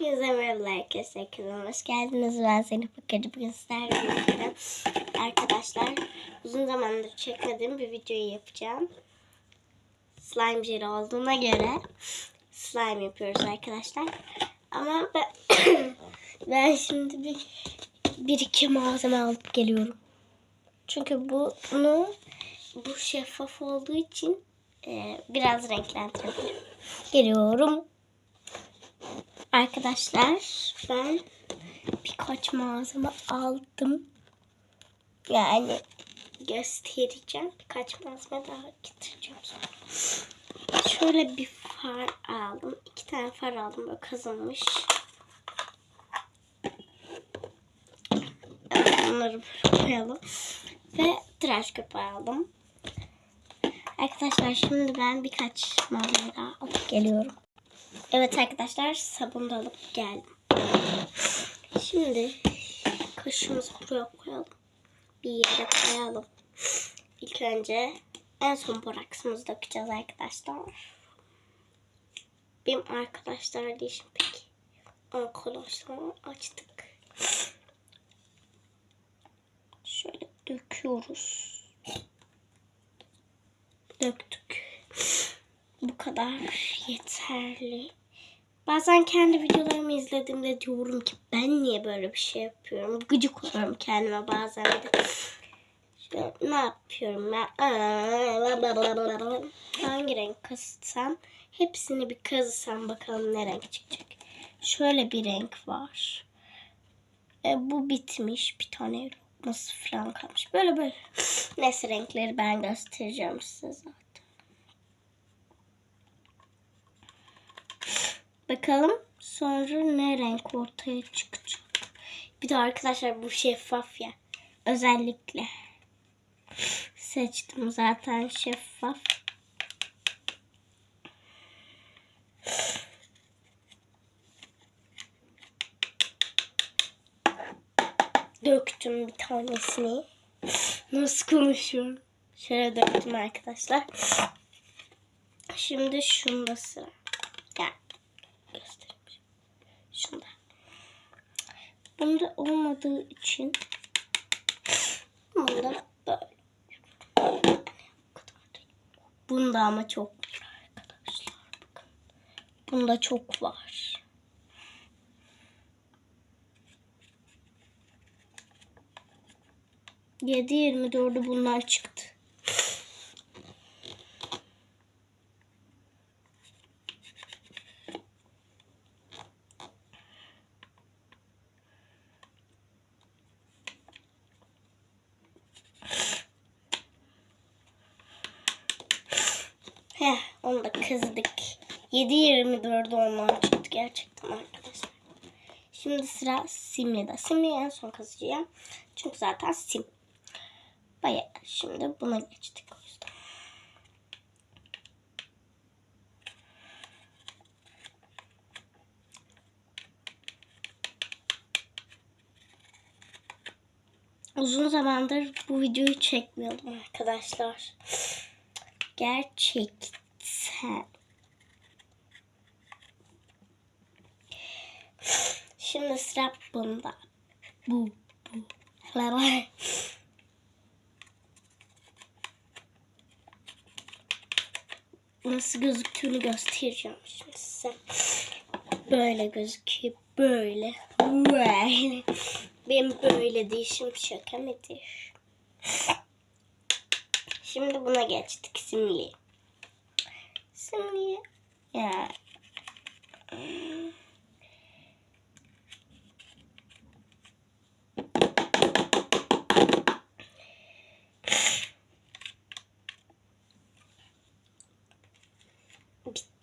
Hepinize merhaba arkadaşlar. Kanalıma hoş geldiniz. Ben Zeynep Bakırcı. Bugün sizlerle arkadaşlar uzun zamandır çekmediğim bir videoyu yapacağım. Slime jeli olduğuna göre slime yapıyoruz arkadaşlar. Ama ben, ben şimdi bir, bir iki malzeme alıp geliyorum. Çünkü bunu bu şeffaf olduğu için e, biraz renklendirebilirim. Geliyorum. Arkadaşlar ben birkaç malzeme aldım. Yani göstereceğim. Birkaç malzeme daha getireceğim sonra. Şöyle bir far aldım. İki tane far aldım böyle kazınmış. Evet, Bunları koyalım. Ve tıraş köpüğü aldım. Arkadaşlar şimdi ben birkaç malzeme daha alıp geliyorum. Evet arkadaşlar sabun da alıp geldim. Şimdi kaşığımızı buraya koyalım. Bir yere koyalım. İlk önce en son boraksımızı dökeceğiz arkadaşlar. Benim arkadaşlar değişim peki. Arkadaşlar açtık. Şöyle döküyoruz. Döktük. Bu kadar yeterli. Bazen kendi videolarımı izlediğimde diyorum ki ben niye böyle bir şey yapıyorum? Gıcık oluyorum kendime bazen de. İşte ne yapıyorum ben? Hangi renk kazısam? Hepsini bir kazısam bakalım ne renk çıkacak. Şöyle bir renk var. E, bu bitmiş. Bir tane nasıl falan kalmış. Böyle böyle. Neyse renkleri ben göstereceğim size zaten. Bakalım sonra ne renk ortaya çıkacak. Bir de arkadaşlar bu şeffaf ya. Özellikle seçtim zaten şeffaf. Döktüm bir tanesini. Nasıl konuşuyorum? Şöyle döktüm arkadaşlar. Şimdi şunda sıra. Gel göstereyim. Şunda. Bunda olmadığı için bunda böyle. Bunda ama çok var arkadaşlar. Bakın. Bunda çok var. Yedi yirmi dördü bundan çıktı. Heh, onu da kızdık. 7.24'de ondan çıktı gerçekten arkadaşlar. Şimdi sıra simli de. Simliyi en son kazacağım. Çünkü zaten sim. Bayağı şimdi buna geçtik o. Uzun zamandır bu videoyu çekmiyordum arkadaşlar. Gerçekten. Şimdi sıra bunda. Bu, bu. Nasıl gözüktüğünü göstereceğim şimdi size. Böyle gözüküyor. Böyle. Böyle. Benim böyle değişim şaka mıdır? Şimdi buna geçtik simli. Simli ya.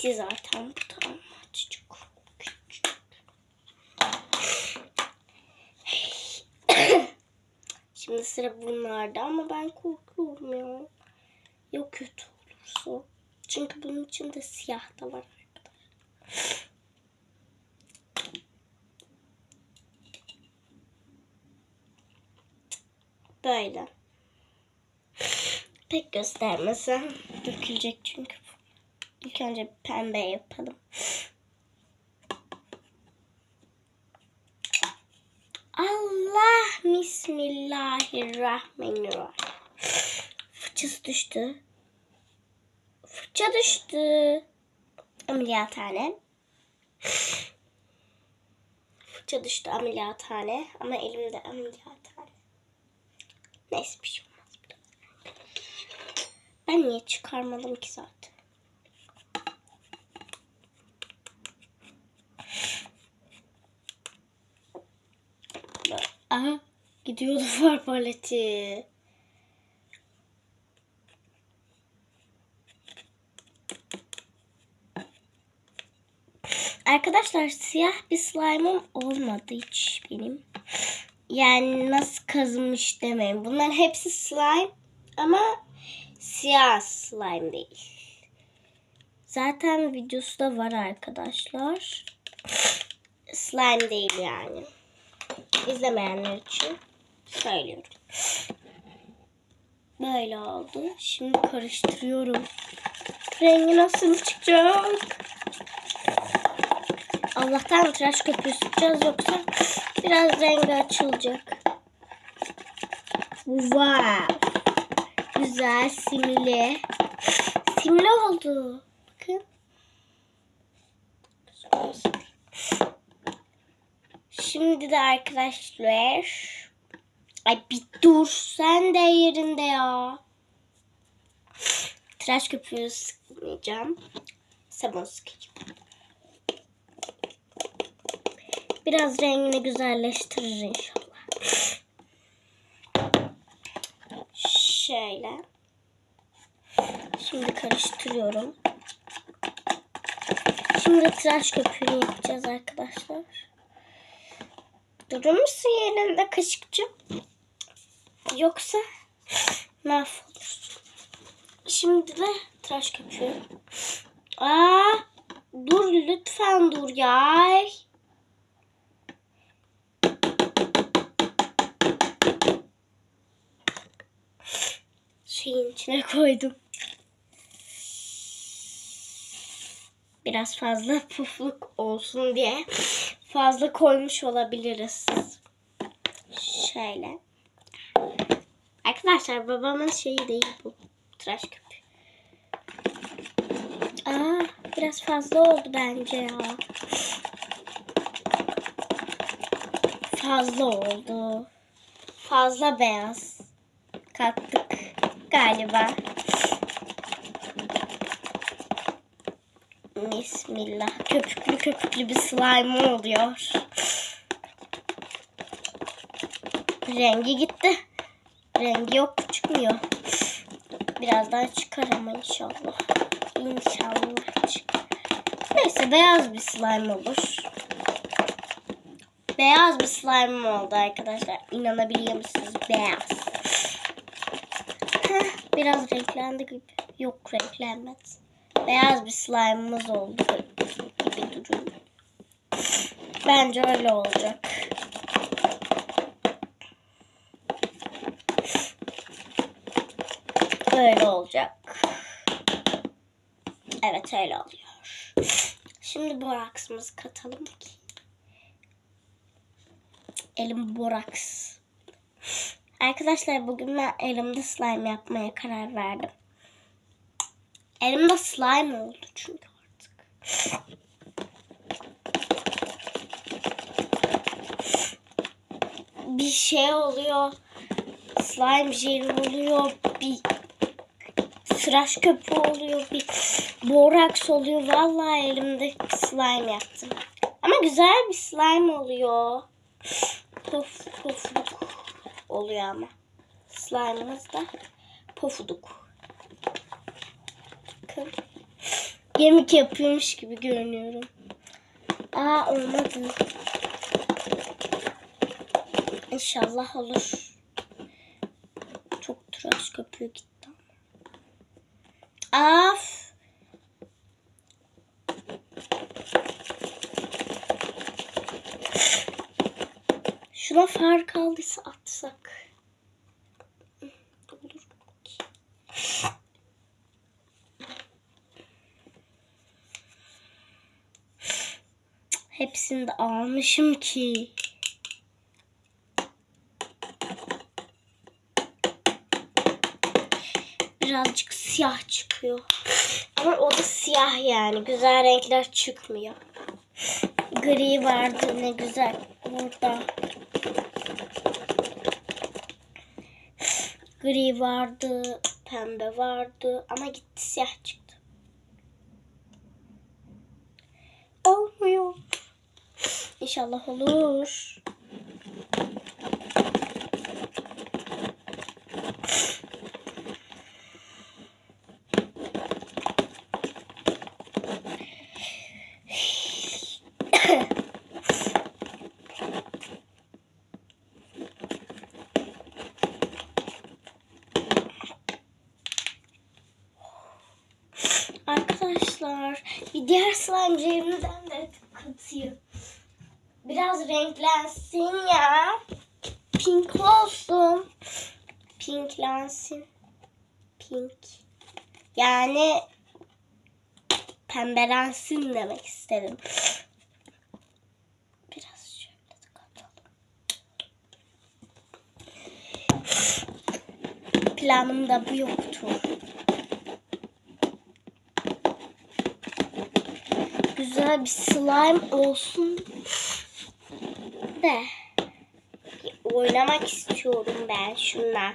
Bitti zaten tamam çocuk. Şimdi sıra bunlarda ama ben korkuyorum ya. Ya kötü olursa. Çünkü bunun içinde siyah da var arkadaşlar. Böyle. Pek göstermesem dökülecek çünkü. İlk önce pembe yapalım. Allah Bismillahirrahmanirrahim. Fırçası düştü. Fırça düştü. Ameliyathane. Fırça düştü ameliyathane. Ama elimde ameliyathane. Neyse bir şey olmaz. Ben niye çıkarmadım ki zaten? Aha gidiyordu far paleti. Arkadaşlar siyah bir slime'ım olmadı hiç benim. Yani nasıl kazınmış demeyin. Bunların hepsi slime ama siyah slime değil. Zaten videosu da var arkadaşlar. Slime değil yani. İzlemeyenler için söylüyorum. Böyle oldu. Şimdi karıştırıyorum. Rengi nasıl çıkacak? Allah'tan tıraş köpüğü sıkacağız yoksa biraz rengi açılacak. Wow. Güzel simli. Simli oldu. Bakın. Şimdi de arkadaşlar. Ay bir dur sen de yerinde ya. Tıraş köpüğü sıkmayacağım. Sabun sıkacağım. Biraz rengini güzelleştirir inşallah. Şöyle. Şimdi karıştırıyorum. Şimdi tıraş köpüğünü yapacağız arkadaşlar. Durur musun yerinde kaşıkçı? Yoksa mahvolursun. Şimdi de tıraş köpüğü. Aa, dur lütfen dur ya. Şeyin içine koydum. Biraz fazla pufluk olsun diye fazla koymuş olabiliriz. Şöyle. Arkadaşlar babamın şeyi değil bu. Tıraş köpüğü. Aa, biraz fazla oldu bence ya. Fazla oldu. Fazla beyaz kattık galiba. Bismillah. Köpüklü köpüklü bir slime oluyor. Rengi gitti. Rengi yok çıkmıyor. Birazdan çıkar ama inşallah. İnşallah çıkar. Neyse beyaz bir slime olur. Beyaz bir slime oldu arkadaşlar. İnanabiliyor musunuz? Beyaz. Heh, biraz renklendi gibi. Yok renklenmedi. Beyaz bir slime'ımız oldu gibi duruyor. Bence öyle olacak. Öyle olacak. Evet öyle oluyor. Şimdi boraksımızı katalım ki. Elim boraks. Arkadaşlar bugün ben elimde slime yapmaya karar verdim. Elimde slime oldu çünkü artık. Bir şey oluyor. Slime jeli oluyor. Bir tıraş köpüğü oluyor. Bir boraks oluyor. Vallahi elimde slime yaptım. Ama güzel bir slime oluyor. Pof pofuduk oluyor ama. Slime'ımız da pofuduk. Bakın. Yemek yapıyormuş gibi görünüyorum. Aa olmadı. İnşallah olur. Çok tıraş köpüğü gitti. Af. Şuna far kaldıysa atsak. hangisini de almışım ki? Birazcık siyah çıkıyor. Ama o da siyah yani. Güzel renkler çıkmıyor. Gri vardı ne güzel. Burada. Gri vardı. Pembe vardı. Ama gitti siyah çıktı. olmuyor. İnşallah olur. Arkadaşlar bir diğer slime jelimden de katıyor. Biraz renklensin ya. Pink olsun. Pinklensin. Pink. Yani pembelensin demek istedim. Biraz şöyle de katalım. Planımda bu yoktu. Güzel bir slime olsun de oynamak istiyorum ben şunla.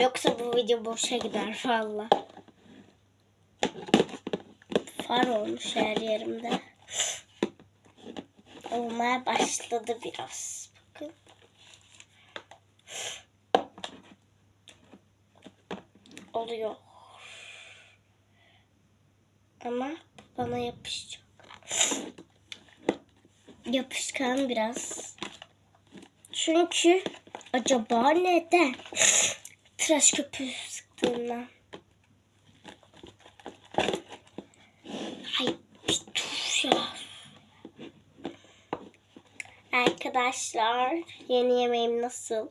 Yoksa bu video boşa gider valla. Far olmuş her yerimde. Olmaya başladı biraz. Bakın. Oluyor. Ama bana yapışacak. Yapışkan biraz. Çünkü acaba neden? Tıraş köpüğü sıktığımdan. Ay bir dur ya. Arkadaşlar yeni yemeğim nasıl?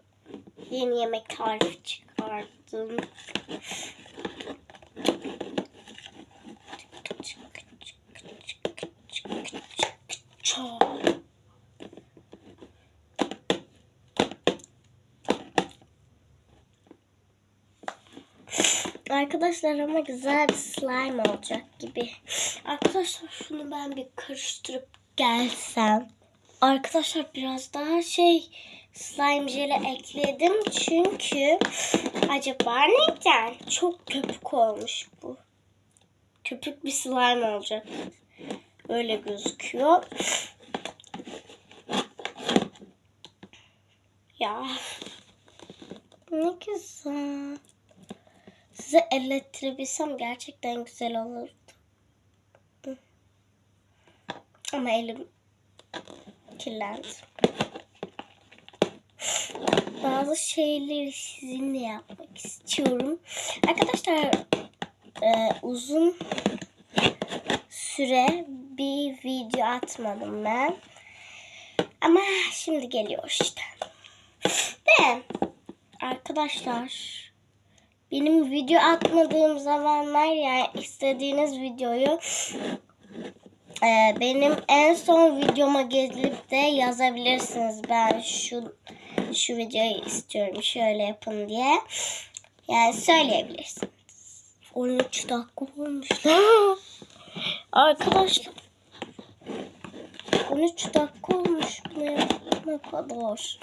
Yeni yemek tarifi çıkardım. Arkadaşlar ama güzel bir slime olacak gibi. Arkadaşlar şunu ben bir karıştırıp gelsem. Arkadaşlar biraz daha şey slime jeli ekledim. Çünkü acaba neden? Çok köpük olmuş bu. Köpük bir slime olacak. Öyle gözüküyor. Ya. Ne güzel. Size ellettirebilsem gerçekten güzel olurdu. Ama elim kirlendi. Bazı şeyleri sizinle yapmak istiyorum. Arkadaşlar e, uzun süre bir video atmadım ben. Ama şimdi geliyor işte. De arkadaşlar benim video atmadığım zamanlar yani istediğiniz videoyu e, benim en son videoma gelip de yazabilirsiniz. Ben şu şu videoyu istiyorum şöyle yapın diye. Yani söyleyebilirsiniz. 13 dakika olmuş. Arkadaşlar 13 dakika olmuş ne kadar.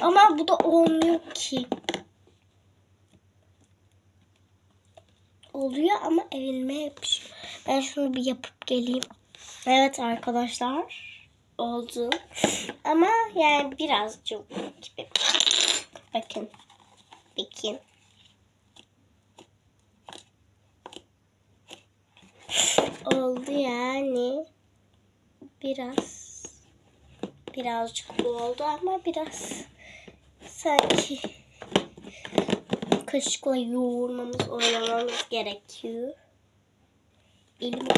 Ama bu da olmuyor ki. Oluyor ama elime yapışıyor. Ben şunu bir yapıp geleyim. Evet arkadaşlar oldu. Ama yani birazcık gibi. Bakın. Bakın. oldu yani. Biraz birazcık bu oldu ama biraz sanki kaşıkla yoğurmamız, oynamamız gerekiyor. Elim.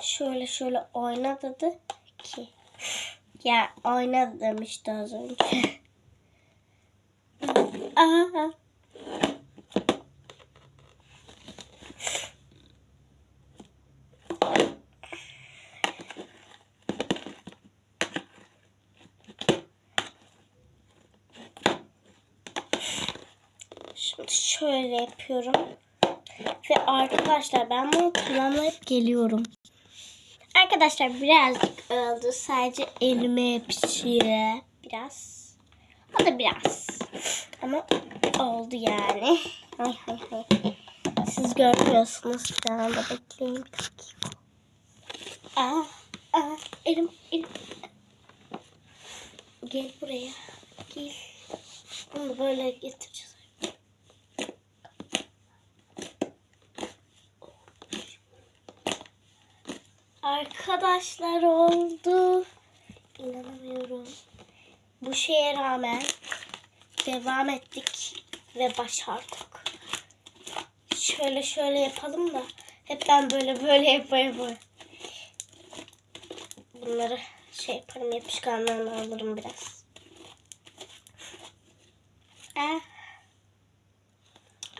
şöyle şöyle oyna dedi ki. Ya oyna demişti az önce. Aa. Şimdi şöyle yapıyorum. Ve arkadaşlar ben bunu tamamlayıp geliyorum. Arkadaşlar birazcık oldu. Sadece elime yapışıyor. Biraz. O da biraz. Ama oldu yani. Hay hay hay. Siz görmüyorsunuz. Bir anda bekleyin bir dakika. Aa, aa, elim, elim. Gel buraya. Gel. Bunu böyle getireceğiz. Arkadaşlar oldu. İnanamıyorum. Bu şeye rağmen devam ettik ve başardık. Şöyle şöyle yapalım da hep ben böyle böyle yaparım. Bunları şey yaparım yapışkanlarını alırım biraz. Eh.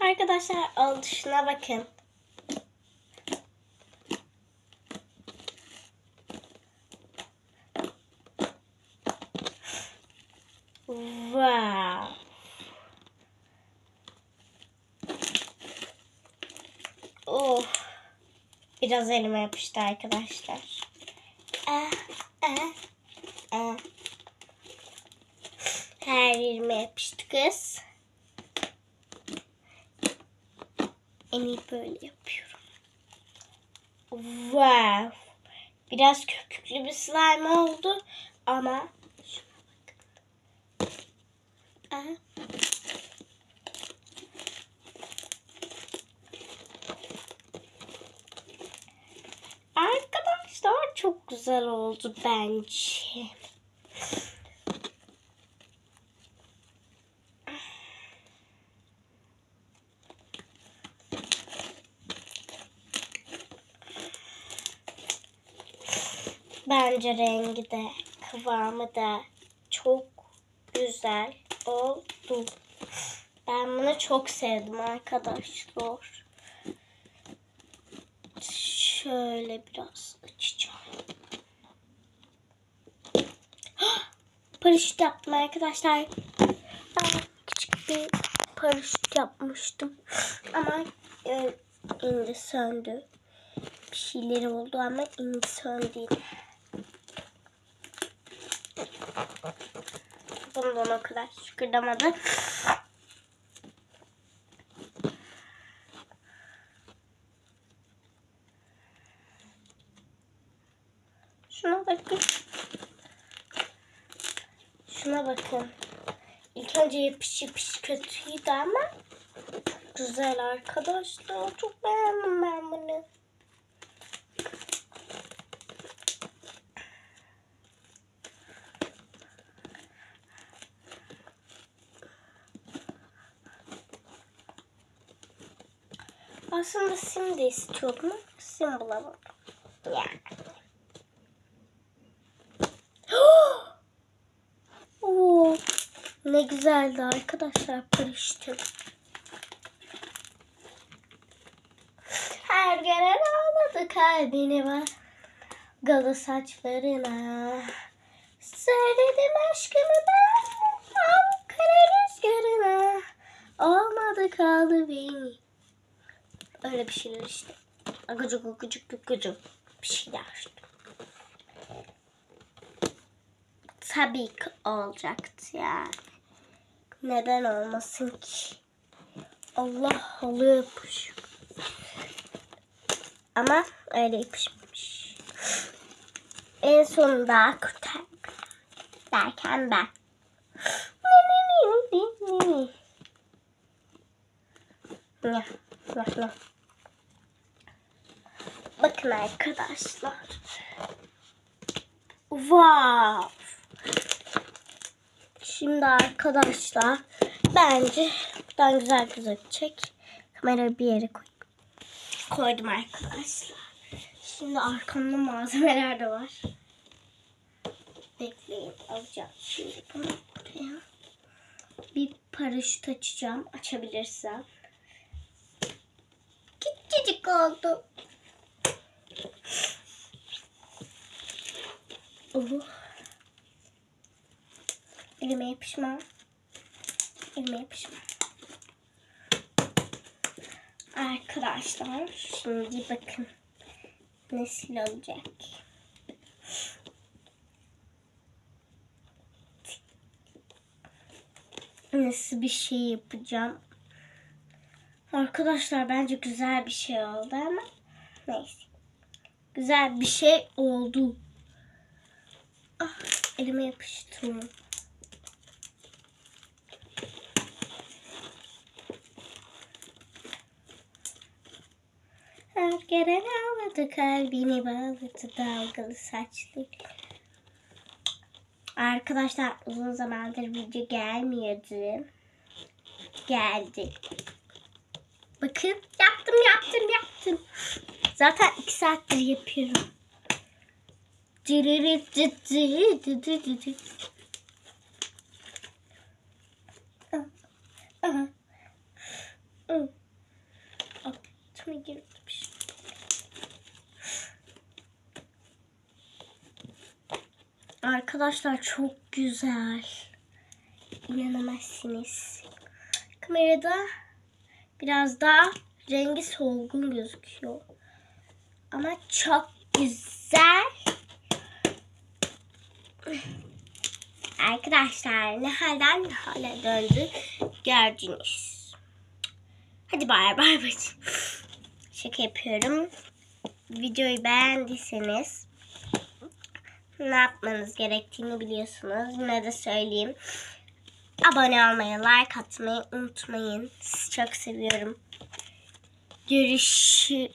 Arkadaşlar oldu şuna bakın. Wow. Oh. Biraz elime yapıştı arkadaşlar. Ah, ah, ah. Her yerime yapıştı kız. En iyi böyle yapıyorum. Wow. Biraz köpüklü bir slime oldu ama şuna bakın. Aha. Arkadaşlar çok güzel oldu bence. Bence rengi de kıvamı da çok güzel oldu. Ben bunu çok sevdim arkadaşlar. Şöyle biraz açacağım. Paraşüt yaptım arkadaşlar. Ben küçük bir paraşüt yapmıştım. Ama e, indi söndü. Bir şeyleri oldu ama indi söndü. Bundan o kadar şıkırdamadı. Şuna bakın. Şuna bakın. İlk önce yapış yapış kötüydü ama güzel arkadaşlar. Çok beğendim ben bunu. Aslında sim de istiyordum. Sim bulamadım. Yani. Oo, ne güzeldi arkadaşlar paraşütüm. Her gelen ağladı kalbini var. Galı saçlarına. Söyledim aşkımı ben. Ankara rüzgarına. Olmadı kaldı beni. Öyle bir şeyler işte. Agıcık agıcık agıcık bir şeyler işte. Tabii ki olacaktı yani. Neden olmasın ki? Allah halı yapış. Ama öyle yapışmamış. En sonunda kurtar derken ben. Ne? Ne? Ne? Bakın arkadaşlar. Wow. Şimdi arkadaşlar bence buradan güzel gözükecek. Kamerayı bir yere koy. Koydum arkadaşlar. Şimdi arkamda malzemeler de var. Bekleyin alacağım şimdi bunu buraya. Bir paraşüt açacağım. Açabilirsem. Küçücük oldu. Oh. Elime yapışma. Elime yapışma. Arkadaşlar şimdi bakın nasıl olacak. Nasıl bir şey yapacağım. Arkadaşlar bence güzel bir şey oldu ama neyse. Güzel bir şey oldu. Ah, elime yapıştı. Her gelen ağladı kalbini bağladı dalgalı saçlı. Arkadaşlar uzun zamandır video gelmiyordu. Geldi. Bakın yaptım yaptım yaptım. Zaten iki saattir yapıyorum. Aha. Arkadaşlar çok güzel. İnanamazsınız. Kamerada biraz daha rengi solgun gözüküyor. Ama çok güzel. Arkadaşlar ne halden ne hale döndü gördünüz. Hadi bay bay bay. Şaka yapıyorum. Videoyu beğendiyseniz ne yapmanız gerektiğini biliyorsunuz. Yine de söyleyeyim. Abone olmayı, like atmayı unutmayın. Sizi çok seviyorum. Görüşürüz.